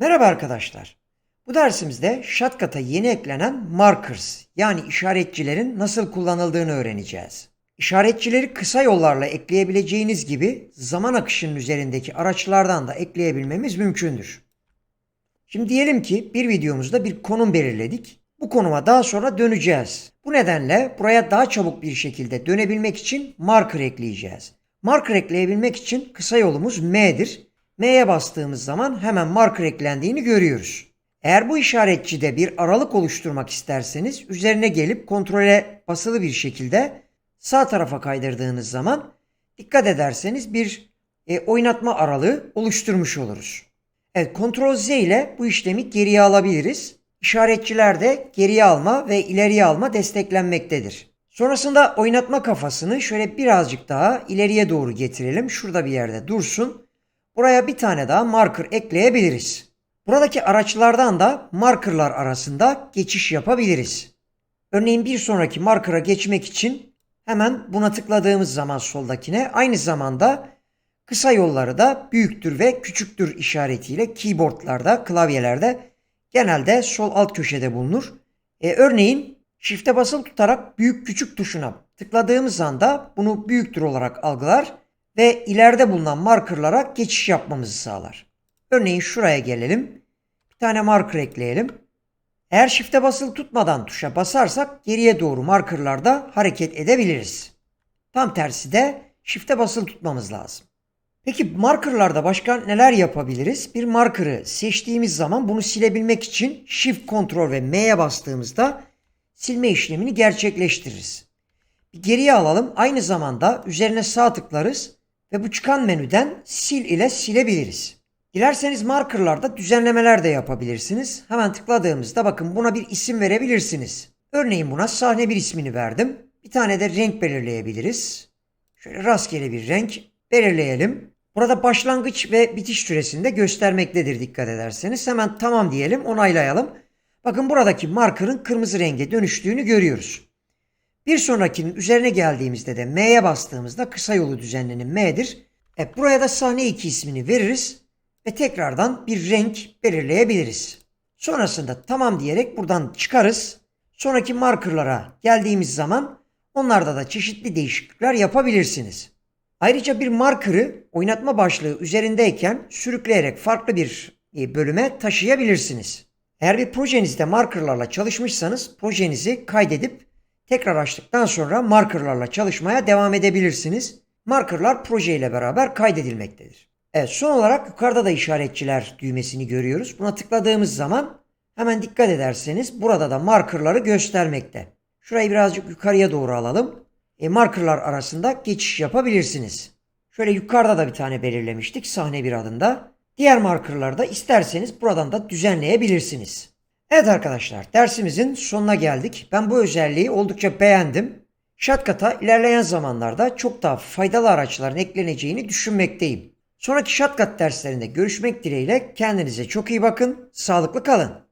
Merhaba arkadaşlar. Bu dersimizde Shotcut'a yeni eklenen markers yani işaretçilerin nasıl kullanıldığını öğreneceğiz. İşaretçileri kısa yollarla ekleyebileceğiniz gibi zaman akışının üzerindeki araçlardan da ekleyebilmemiz mümkündür. Şimdi diyelim ki bir videomuzda bir konum belirledik. Bu konuma daha sonra döneceğiz. Bu nedenle buraya daha çabuk bir şekilde dönebilmek için marker ekleyeceğiz. Marker ekleyebilmek için kısa yolumuz M'dir. M'ye bastığımız zaman hemen marker eklendiğini görüyoruz. Eğer bu işaretçide bir aralık oluşturmak isterseniz üzerine gelip kontrole basılı bir şekilde sağ tarafa kaydırdığınız zaman dikkat ederseniz bir e, oynatma aralığı oluşturmuş oluruz. Evet Ctrl Z ile bu işlemi geriye alabiliriz. İşaretçilerde geriye alma ve ileriye alma desteklenmektedir. Sonrasında oynatma kafasını şöyle birazcık daha ileriye doğru getirelim. Şurada bir yerde dursun. Buraya bir tane daha marker ekleyebiliriz. Buradaki araçlardan da markerlar arasında geçiş yapabiliriz. Örneğin bir sonraki markera geçmek için hemen buna tıkladığımız zaman soldakine aynı zamanda kısa yolları da büyüktür ve küçüktür işaretiyle keyboardlarda, klavyelerde genelde sol alt köşede bulunur. E, örneğin Shift'e basılı tutarak büyük küçük tuşuna tıkladığımız anda bunu büyüktür olarak algılar ve ileride bulunan markerlara geçiş yapmamızı sağlar. Örneğin şuraya gelelim. Bir tane marker ekleyelim. Eğer shift'e basılı tutmadan tuşa basarsak geriye doğru markerlarda hareket edebiliriz. Tam tersi de shift'e basılı tutmamız lazım. Peki markerlarda başka neler yapabiliriz? Bir markerı seçtiğimiz zaman bunu silebilmek için shift, Ctrl ve M'ye bastığımızda silme işlemini gerçekleştiririz. Bir geriye alalım. Aynı zamanda üzerine sağ tıklarız ve bu çıkan menüden sil ile silebiliriz. Dilerseniz markerlarda düzenlemeler de yapabilirsiniz. Hemen tıkladığımızda bakın buna bir isim verebilirsiniz. Örneğin buna sahne bir ismini verdim. Bir tane de renk belirleyebiliriz. Şöyle rastgele bir renk belirleyelim. Burada başlangıç ve bitiş süresini de göstermektedir dikkat ederseniz. Hemen tamam diyelim onaylayalım. Bakın buradaki markerın kırmızı renge dönüştüğünü görüyoruz. Bir sonrakinin üzerine geldiğimizde de M'ye bastığımızda kısa yolu düzenlenin M'dir. E, buraya da sahne 2 ismini veririz ve tekrardan bir renk belirleyebiliriz. Sonrasında tamam diyerek buradan çıkarız. Sonraki markerlara geldiğimiz zaman onlarda da çeşitli değişiklikler yapabilirsiniz. Ayrıca bir markerı oynatma başlığı üzerindeyken sürükleyerek farklı bir e, bölüme taşıyabilirsiniz. Eğer bir projenizde markerlarla çalışmışsanız projenizi kaydedip tekrar açtıktan sonra markerlarla çalışmaya devam edebilirsiniz. Markerlar proje ile beraber kaydedilmektedir. Evet son olarak yukarıda da işaretçiler düğmesini görüyoruz. Buna tıkladığımız zaman hemen dikkat ederseniz burada da markerları göstermekte. Şurayı birazcık yukarıya doğru alalım. E, markerlar arasında geçiş yapabilirsiniz. Şöyle yukarıda da bir tane belirlemiştik sahne bir adında. Diğer markerları da isterseniz buradan da düzenleyebilirsiniz. Evet arkadaşlar dersimizin sonuna geldik. Ben bu özelliği oldukça beğendim. Shotcut'a ilerleyen zamanlarda çok daha faydalı araçların ekleneceğini düşünmekteyim. Sonraki Shotcut derslerinde görüşmek dileğiyle kendinize çok iyi bakın, sağlıklı kalın.